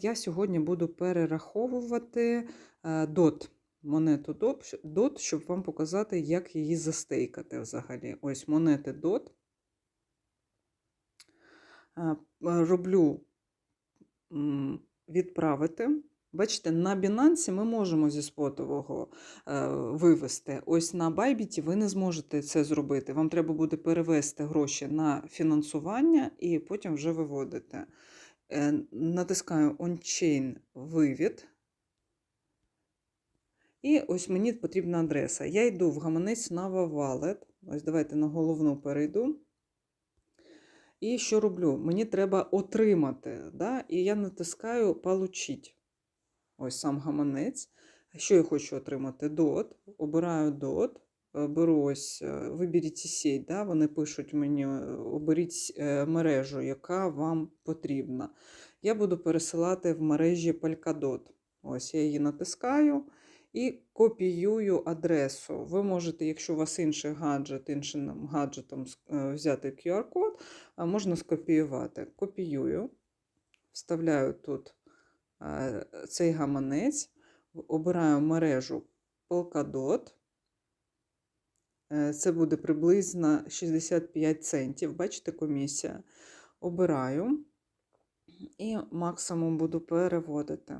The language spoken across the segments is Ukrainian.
Я сьогодні буду перераховувати е, DOT, монету DOT, щоб вам показати, як її застейкати взагалі. Ось монети DOT. Е, Роблю відправити. Бачите, на Binance ми можемо зі спотового е, вивести. Ось на Bybit ви не зможете це зробити. Вам треба буде перевести гроші на фінансування і потім вже виводити. Е, Натискаю On-Chain вивід. І ось мені потрібна адреса. Я йду в гаманець Nava Wallet. Ось давайте на головну перейду. І що роблю? Мені треба отримати. Да? І я натискаю Получить. Ось сам гаманець. Що я хочу отримати? DOT. Обираю DOT. Е, Беру ось, е, виберіть сеть, да? вони пишуть мені, оберіть е, мережу, яка вам потрібна. Я буду пересилати в мережі Polkadot. Ось я її натискаю і копіюю адресу. Ви можете, якщо у вас інший гаджет, іншим гаджетом е, взяти QR-код, можна скопіювати. Копіюю, вставляю тут е, цей гаманець, обираю мережу Polkadot. Е, Це буде приблизно 65 центів. Бачите, комісія. Обираю і максимум буду переводити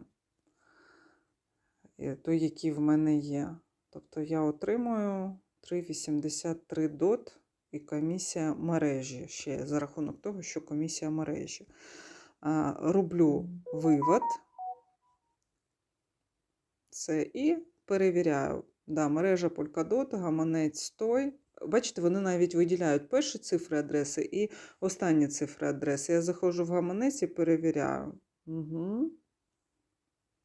е, той, який в мене є. Тобто я отримую 3,83 дот і комісія мережі ще за рахунок того, що комісія мережі. Роблю вивод. Це і перевіряю. Да, мережа Polkadot, гаманець той. Бачите, вони навіть виділяють перші цифри адреси і останні цифри адреси. Я заходжу в гаманець і перевіряю. Угу.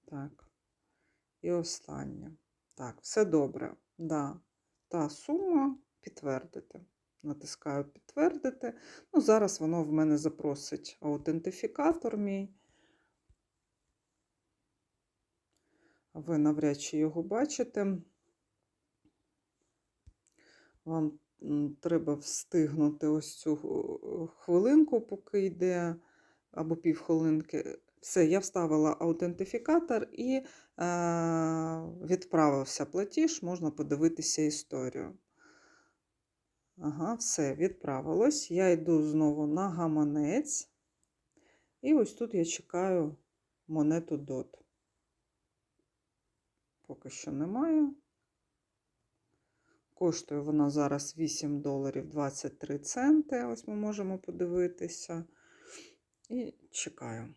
Так. І останнє. Так, все добре. Да. Та сума підтвердити. Натискаю підтвердити. Ну, зараз воно в мене запросить аутентифікатор мій. Ви навряд чи його бачите. Вам треба встигнути ось цю е, хвилинку, поки йде, або півхвилинки. Все, я вставила аутентифікатор і е, відправився платіж, можна подивитися історію. Ага, все, відправилось. Я йду знову на гаманець. І ось тут я чекаю монету DOT. Поки що немає. Коштує вона зараз 8 доларів 23 центи. Ось ми можемо подивитися. І чекаю.